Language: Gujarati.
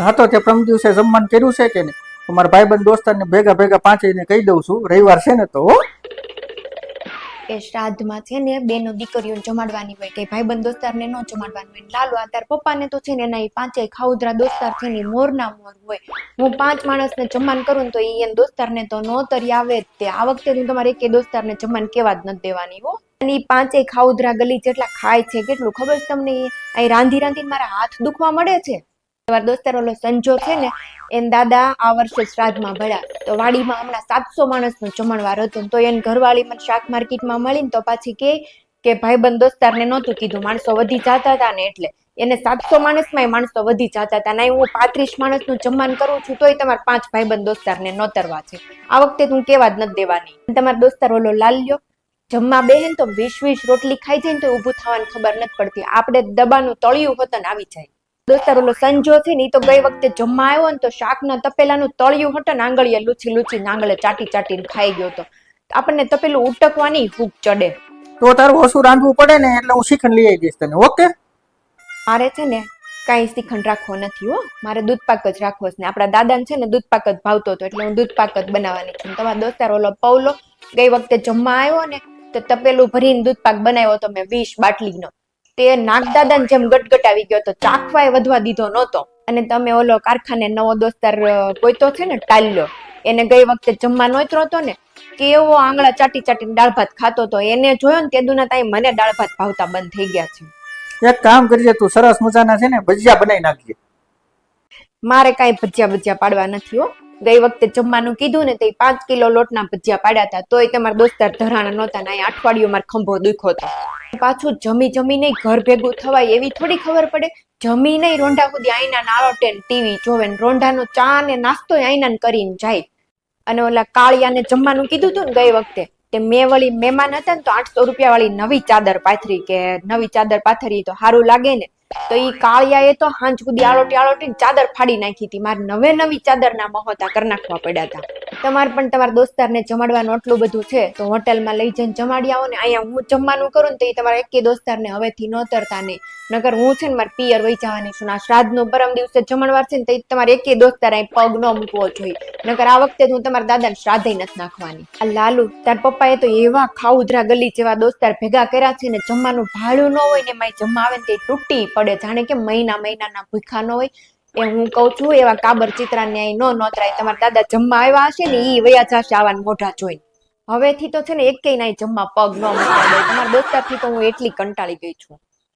હા તો તે પ્રમ દિવસે જમવાનું કર્યું છે કે નહીં? મારા ભાઈબંધ દોસ્તારને ભેગા ભેગા પાંચેયને કહી દઉં છું. રવિવાર છે ને તો એ શ્રાદ્ધમાં છે ને બેનો દીકરીઓ જમાડવાની હોય કે ભાઈબંધ દોસ્તારને ન જમાડવાની હોય. લાલુ, આ તાર પપ્પાને તો છે ને એના એ પાંચેય ખાઉદરા દોસ્તાર છે ને મોરના મોર હોય. હું પાંચ માણસને જમવાન કરું ને તો એ એને દોસ્તારને તો નો તરી આવે જ તે. આ વખતે હું તમારે એકે દોસ્તારને જમવાન કેવા જ નથી દેવાની, હો. અને પાંચે ખાઉદરા ગલી જેટલા ખાય છે, કેટલું ખબર છે તમને અહીં રાંધી રાંધીને મારા હાથ દુખવા મળે છે? તમારા દોસ્તાર ઓલો સંજો છે ને એન દાદા આ વર્ષે શ્રાદ્ધમાં ભળ્યા. તો વાડીમાં હમણાં સાતસો માણસનો જમણવાર હતો તો એને ઘરવાળી મને શાક માર્કેટમાં મળીને તો પાછી કે કે ભાઈબંધ દોસ્તારને નહોતું કીધું, માણસો વધી જતા હતા ને એટલે. એને સાતસો માણસમાં માણસો વધી જતા હતા ના હું પાંત્રીસ માણસનું જમવાનું કરું છું, તોય તમારા પાંચ ભાઈબંધ દોસ્તારને નોતરવા છે. આ વખતે તું કેવા જ નથી દેવાની. તમારા દોસ્તાર ઓલો લાલ્યો, જમવા બેહે તો વીસ વીસ રોટલી ખાઈ જાય ને તો ઊભું થવાની ખબર નથી પડતી. આપણે દબાનું તળિયું હોતન આવી જાય. દોસ્તાર ઓલો સંજો છે ને તો ગઈ વખતે જમવા આવ્યો ને તો શાકના તપેલાનું તળિયું હટન આંગળીએ લૂછી લૂછી આંગળે ચાટી ચાટી ખાઈ ગયો તો. આપણને તપેલું ઉટકવાની ફૂગ ચડે. તો તારું ઓછું રાંધવું પડે ને એટલે હું શ્રીખંડ લઈ આવી તને ઓકે? મારે છે ને કાંઈ શીખંડ રાખવો નથી હો. મારે દૂધ પાક જ રાખવો છે ને આપણા દાદાને છે ને દૂધ પાક જ ભાવતો હતો એટલે હું દૂધ પાક જ બનાવવાની છું. તમારા દોસ્તાર ઓલો પૌલો ગઈ વખતે જમવા આવ્યો ને તો તપેલું ભરીને દૂધ પાક બનાવ્યો તો મેં વીસ બાટલીનો. તે નાગદાદાને જેમ ગટગટ આવી ગયો તો ચાખવાય વધવા દીધો નહોતો. અને તમે ઓલો કારખાને નવો દોસ્તાર ગોઈતો છે ને ટાલ્યો. એને ગઈ વખતે જમવા નોતરો હતો ને કેવો આંગળા ચાટી ચાટીને દાળ ભાત ખાતો હતો એને જોયો ને તે દુના તાઈ મને દાળ ભાત ભાવતા બંધ થઈ ગયા છે. એક કામ કરજે તું સરસ મજાના છે ને ભજીયા બનાવી નાખજે. મારે કાંઈ ભજીયા ભજીયા પાડવા નથી હો. ગઈ વખતે જમવાનું કીધું ને તે પાંચ કિલો લોટના ભજીયા પાડ્યા હતા, તોય તમારા દોસ્તાર ધરાણા નહોતા ને અઠવાડિયું મારો ખંભો દુખો પાછું જમી જમીને ઘર ભેગું થવાય એવી થોડી ખબર પડે. જમી નહીં રોંઢા સુધી આઈના નાળોટે ટીવી જોવે ને રોંઢાનો ચા ને નાસ્તો આઈના કરીને જાય. અને ઓલા કાળિયાને જમવાનું કીધું હતું ને ગઈ વખતે તે મેં વળી મહેમાન હતા ને તો આઠસો રૂપિયા વાળી નવી ચાદર પાથરી કે નવી ચાદર પાથરી તો સારું લાગે ને. તો ઈ એ તો હાંજ સુધી આળોટી આળોટી ચાદર ફાડી નાખી હતી. મારે નવે નવી ચાદરના મહોતા કરી નાખવા પડ્યા હતા. તમારે પણ તમારા દોસ્તારને જમાડવાનું આટલું બધું છે, તો હોટલમાં લઈ જઈને જમાડી આવો ને અહીંયા હું જમવાનું કરું ને તો એ તમારા એકે દોસ્તારને હવેથી ન તરતા નહીં. નગર હું છે ને મારે પિયર વહી જવાની છું આ શ્રાદ્ધનો પરમ દિવસે જમણવાર છે ને તો એ તમારે એકે દોસ્તાર અહીં પગ ન મૂકવો જોઈએ. નગર આ વખતે હું તમારા દાદાને શ્રાદ્ધય નથી નાખવાની. આ લાલુ, તાર પપ્પાએ તો એવા ખાઉધરા ગલી જેવા દોસ્તાર ભેગા કર્યા છે ને, જમવાનું ભાડું ન હોય ને એમાં જમવા આવે ને તે તૂટી પડે. જાણે કે મહિના મહિનાના ભૂખા ન હોય એ હું કઉ છું, એવા કાબર ચિત્રાને ન્યાય નો નોતરાય તમારા દાદા જમવા આવ્યા હશે ને, ઈ વયા જશે આવા મોઢા જોઈને. હવેથી તો છે ને એકેય નાય જમવા પગ ન મૂકવા દે. તમારા દોસ્તારથી તો હું એટલી કંટાળી ગઈ છું.